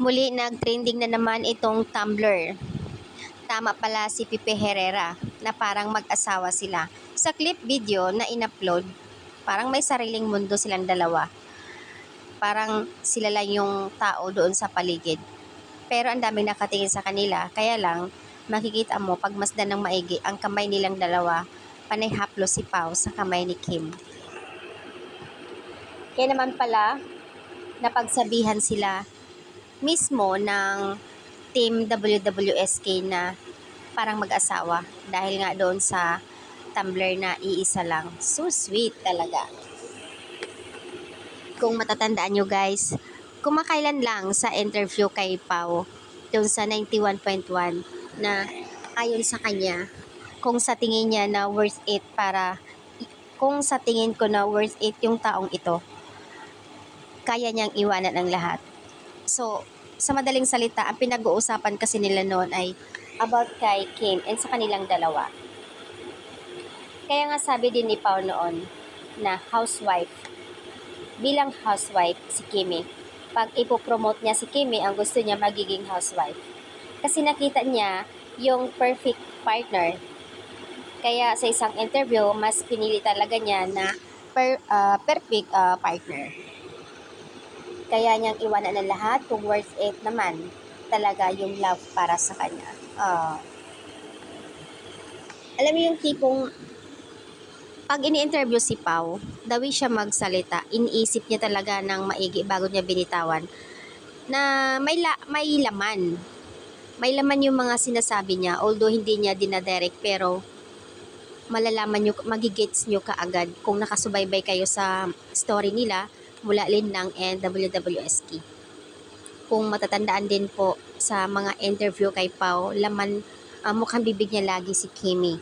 Muli nag-trending na naman itong Tumblr. Tama pala si Pipe Herrera na parang mag-asawa sila. Sa clip video na in-upload, parang may sariling mundo silang dalawa. Parang sila lang yung tao doon sa paligid. Pero ang daming nakatingin sa kanila, kaya lang makikita mo pagmasdan ng maigi ang kamay nilang dalawa, panay haplo si Pau sa kamay ni Kim. Kaya naman pala, napagsabihan sila mismo ng team WWSK na parang mag-asawa dahil nga doon sa Tumblr na iisa lang. So sweet talaga. Kung matatandaan nyo guys, kumakailan lang sa interview kay Pau doon sa 91.1 na ayon sa kanya, kung sa tingin niya na worth it para kung sa tingin ko na worth it yung taong ito, kaya niyang iwanan ang lahat. So, sa madaling salita, ang pinag-uusapan kasi nila noon ay about kay Kim and sa kanilang dalawa. Kaya nga sabi din ni Pao noon na housewife. Bilang housewife si Kimi, pag ipopromote niya si Kimi, ang gusto niya magiging housewife. Kasi nakita niya yung perfect partner. Kaya sa isang interview, mas pinili talaga niya na per, ah, perfect ah, partner. Kaya niyang iwanan ng lahat worth it naman talaga yung love para sa kanya. Ah. alam mo yung tipong pag ini-interview si Pau, dawi siya magsalita, iniisip niya talaga ng maigi bago niya binitawan na may, la, may laman. May laman yung mga sinasabi niya, although hindi niya dinadirect, pero malalaman nyo, magigets nyo kaagad kung nakasubaybay kayo sa story nila mula Linang and WWSK. Kung matatandaan din po sa mga interview kay Pau, laman, ah, mukhang bibig niya lagi si Kimi.